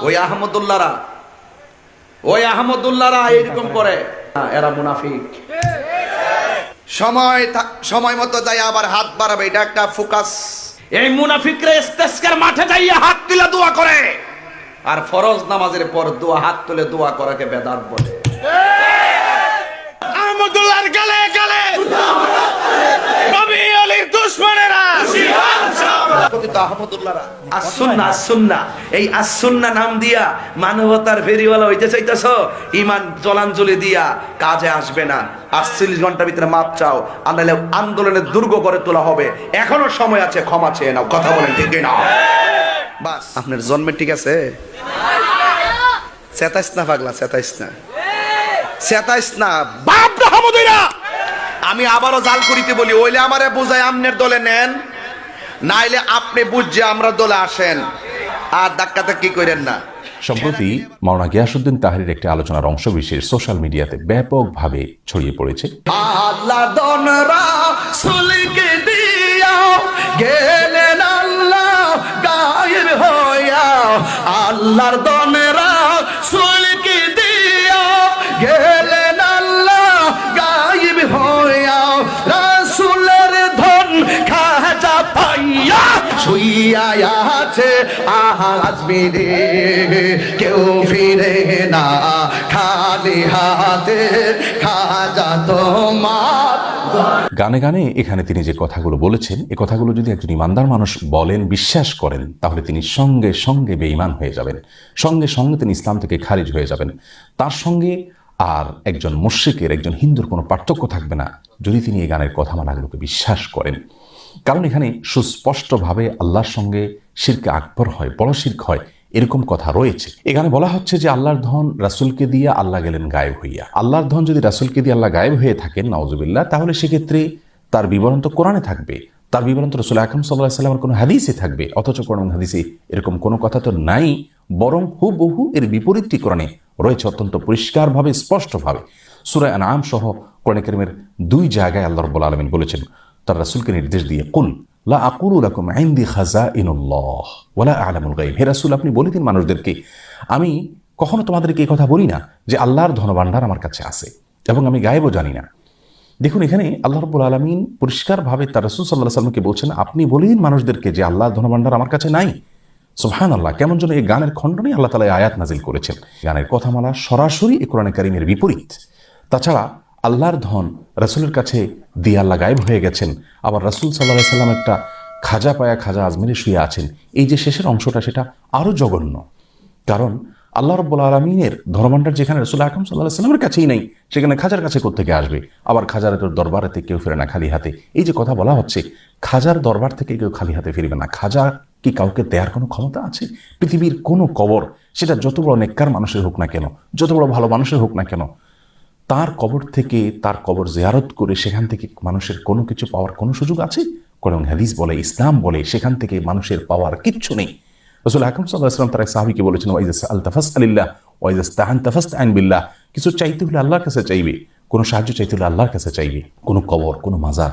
ওই আহমদুল্লাহরা। ওই আহমদুল্লাহরা এরকম করে। এরা মুনাফিক। সময় সময় মতো যাই আবার হাত বাড়াবে এটা একটা ফোকাস। এই মুনাফিকরা ইস্তেস্কার মাঠে যাইয়া হাত তুলে দোয়া করে। আর ফরজ নামাজের পর দোয়া হাত তুলে দোয়া করাকে বেদাত বলে। আহমদুল্লাহর গালে আন্দোলনের দুর্গ করে তোলা হবে। এখনও সময় আছে, ক্ষমা চেয়ে নাও। কথা বলেন, ঠিক না আপনার জন্মে ঠিক আছে? আমি আবারও জাল করিতে বলি, ওইলে আমারে বুঝাই আমনের দলে নেন। নাইলে আপনি বুঝছে আমরা দলে আসেন। আর ধাক্কাতে কি করেন না? সম্প্রতি মাওনা গিয়াসুদ্দিন তাহারির একটি আলোচনার অংশ বিশেষ সোশ্যাল মিডিয়াতে ব্যাপকভাবে ছড়িয়ে পড়েছে। আল্লাহ দনরা আছে কেউ ফিরে না, খালি হাতে খাজা তোমার। গানে গানে এখানে তিনি যে কথাগুলো বলেছেন, এ কথাগুলো যদি একজন ইমানদার মানুষ বলেন, বিশ্বাস করেন, তাহলে তিনি সঙ্গে সঙ্গে বেঈমান হয়ে যাবেন। সঙ্গে সঙ্গে তিনি ইসলাম থেকে খারিজ হয়ে যাবেন। তার সঙ্গে আর একজন মুশ্রিকের, একজন হিন্দুর কোনো পার্থক্য থাকবে না যদি তিনি এই গানের কথা কথামালাগুলোকে বিশ্বাস করেন। কারণ এখানে সুস্পষ্টভাবে আল্লাহর সঙ্গে শিরকে আকবর হয়, বড় শির্ক হয়, এরকম কথা রয়েছে। এখানে বলা হচ্ছে যে আল্লাহর ধন রাসুলকে দিয়ে আল্লাহ গেলেন গায়েব হইয়া। আল্লাহর ধন যদি রাসুলকে দিয়ে আল্লাহ গায়েব হয়ে থাকেন নওয়াজুবিল্লাহ তাহলে সেক্ষেত্রে তার বিবরণ তো কোরআনে থাকবে। তার বিবরণ তো রসুল আকরম সাল্লাহ সাল্লামের কোনো হাদিসে থাকবে, অথচ কোরআন হাদিসে এরকম কোনো কথা তো নাই, বরং হুবহু এর বিপরীতটি কোরআনে রয়েছে অত্যন্ত পরিষ্কারভাবে, স্পষ্টভাবে। সুরায় আনাম সহ কোরআন করিমের দুই জায়গায় আল্লাহ রব্বুল আলমিন বলেছেন, তার রাসুলকে নির্দেশ দিয়ে, কুল লা আকুলু লাকুম ইনদি খাজাইনুল্লাহ ওয়ালা আলামুল গায়ব। হে রাসূল, আপনি বলে দিন মানুষদেরকে, আমি কখনো তোমাদেরকে এই কথা বলি না যে আল্লাহর ধনভাণ্ডার আমার কাছে আছে এবং আমি গায়েবও জানি না। দেখুন, এখানে আল্লাহ রব্বুল আলমিন পরিষ্কারভাবে তার রসুল সাল্লাহ সাল্লামকে বলছেন, আপনি বলে দিন মানুষদেরকে যে আল্লাহর ধনভাণ্ডার আমার কাছে নাই। সুহান আল্লাহ কেমন যেন এই গানের খণ্ডনেই আল্লাহ তালা আয়াত নাজিল করেছেন। গানের কথামালা সরাসরি এ কোরআনে কারিমের বিপরীত। তাছাড়া আল্লাহর ধন রাসূলের কাছে দিয়ে আল্লাহ গায়েব হয়ে গেছেন। আবার রাসূল সাল্লাহ সাল্লাম একটা খাজা পায়া খাজা আজমেরে শুয়ে আছেন। এই যে শেষের অংশটা, সেটা আরও জঘন্য। কারণ আল্লাহ রব্বুল আলমিনের ধর্মান্ডার যেখানে রসুল আকরম সাল্লাহ সাল্লামের কাছেই নেই, সেখানে খাজার কাছে থেকে আসবে? আবার খাজার তোর দরবারেতে কেউ ফিরে না, খালি হাতে। এই যে কথা বলা হচ্ছে, খাজার দরবার থেকে কেউ খালি হাতে ফিরবে না। খাজা কি কাউকে দেয়ার কোনো ক্ষমতা আছে? পৃথিবীর কোনো কবর, সেটা যত বড় নেককার মানুষের হোক না কেন, যত বড় ভালো মানুষের হোক না কেন, তার কবর থেকে তার কবর জেয়ারত করে সেখান থেকে মানুষের কোনো কিছু পাওয়ার কোনো সুযোগ আছে? কোরআন হাদিস বলে, ইসলাম বলে, সেখান থেকে মানুষের পাওয়ার কিচ্ছু নেই। রসুল আকরম সাল্লাহাম তার এক সাহাবিকে বলেছেন ওয়াইজাস আল তাফাস আলিল্লাহ ওয়াইজাস তাহান তাফাস আইন বিল্লাহ। কিছু চাইতে হলে আল্লাহর কাছে চাইবে, কোনো সাহায্য চাইতে হলে আল্লাহর কাছে চাইবে, কোনো কবর, কোনো মাজার।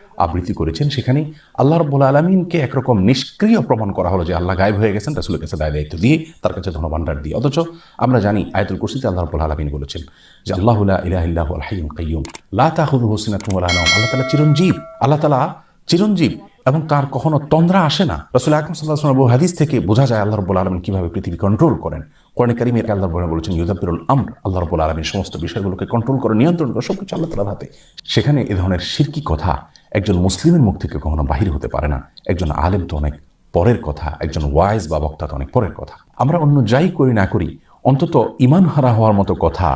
আবৃত্তি করেছেন সেখানে আল্লাহ রব্বুল আলমিনকে একরকম নিষ্ক্রিয় প্রমাণ করা হলো যে আল্লাহ গায়েব হয়ে গেছেন, রাসুলের কাছে দায় দায়িত্ব দিয়ে তার কাছে ধনভাণ্ডার দিয়ে। অথচ আমরা জানি আয়তুল কুরসিতে আল্লাহ রব্বুল আলমিন বলেছেন যে, আল্লাহ ইলাহিল্লাহ হাইম কাইয়ুম, লা তাহুদু হোসিনা আল্লাহ তালা চিরঞ্জীব, আল্লাহ তালা চিরঞ্জীব এবং তার কখনো তন্দ্রা আসে না। রসুল আকরম সাল্লাহ বহু হাদিস থেকে বোঝা যায় আল্লাহ রব্বুল আলমিন কীভাবে পৃথিবী কন্ট্রোল করেন। কোরআন কারিমের আল্লাহ রব্বুল বলেছেন ইউদাবিরুল আমর আল্লাহ রব্বুল আলমিন সমস্ত বিষয়গুলোকে কন্ট্রোল করে, নিয়ন্ত্রণ করে সব কিছু আল্লাহ তালার হাতে। সেখানে এ ধরনের শিরকি কথা একজন মুসলিমের মুখ থেকে কখনো বাহির হতে পারে না। একজন আলেম তো অনেক পরের কথা, একজন ওয়াইজ বা বক্তা তো অনেক পরের কথা। আমরা অন্য যাই করি না করি, অন্তত ইমান হারা হওয়ার মতো কথা,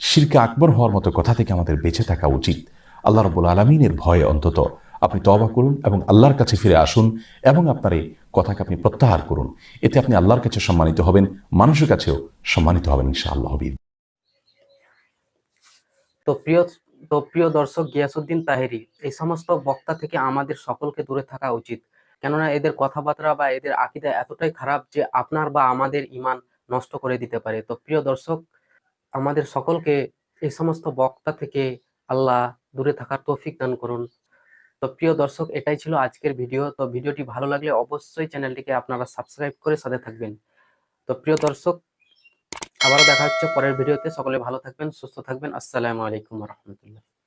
শিরকে আকবর হওয়ার মতো কথা থেকে আমাদের বেঁচে থাকা উচিত। আল্লাহ রব্বুল আলমিনের ভয়ে অন্তত আপনি তবা করুন এবং আল্লাহর কাছে ফিরে আসুন এবং আপনার এই কথাকে আপনি প্রত্যাহার করুন। এতে আপনি আল্লাহর কাছে সম্মানিত হবেন, মানুষের কাছেও সম্মানিত হবেন ইনশা আল্লাহ তো প্রিয় তো প্রিয় দর্শক গিয়াসুদ্দিন তাহেরি, এই সমস্ত বক্তা থেকে আমাদের সকলকে দূরে থাকা উচিত। কেননা এদের কথাবার্তা বা এদের আকিদা এতটাই খারাপ যে আপনার বা আমাদের ইমান নষ্ট করে দিতে পারে। তো প্রিয় দর্শক, আমাদের সকলকে এই সমস্ত বক্তা থেকে আল্লাহ দূরে থাকার তৌফিক দান করুন। তো প্রিয় দর্শক, এটাই ছিল আজকের ভিডিও। তো ভিডিওটি ভালো লাগলে অবশ্যই চ্যানেলটিকে আপনারা সাবস্ক্রাইব করে সাথে থাকবেন। তো প্রিয় দর্শক আবারও দেখা হচ্ছে পরের ভিডিওতে। সকলে ভালো থাকবেন সুস্থ থাকবেন। আসসালামু আলাইকুম রহমতুল্লাহ।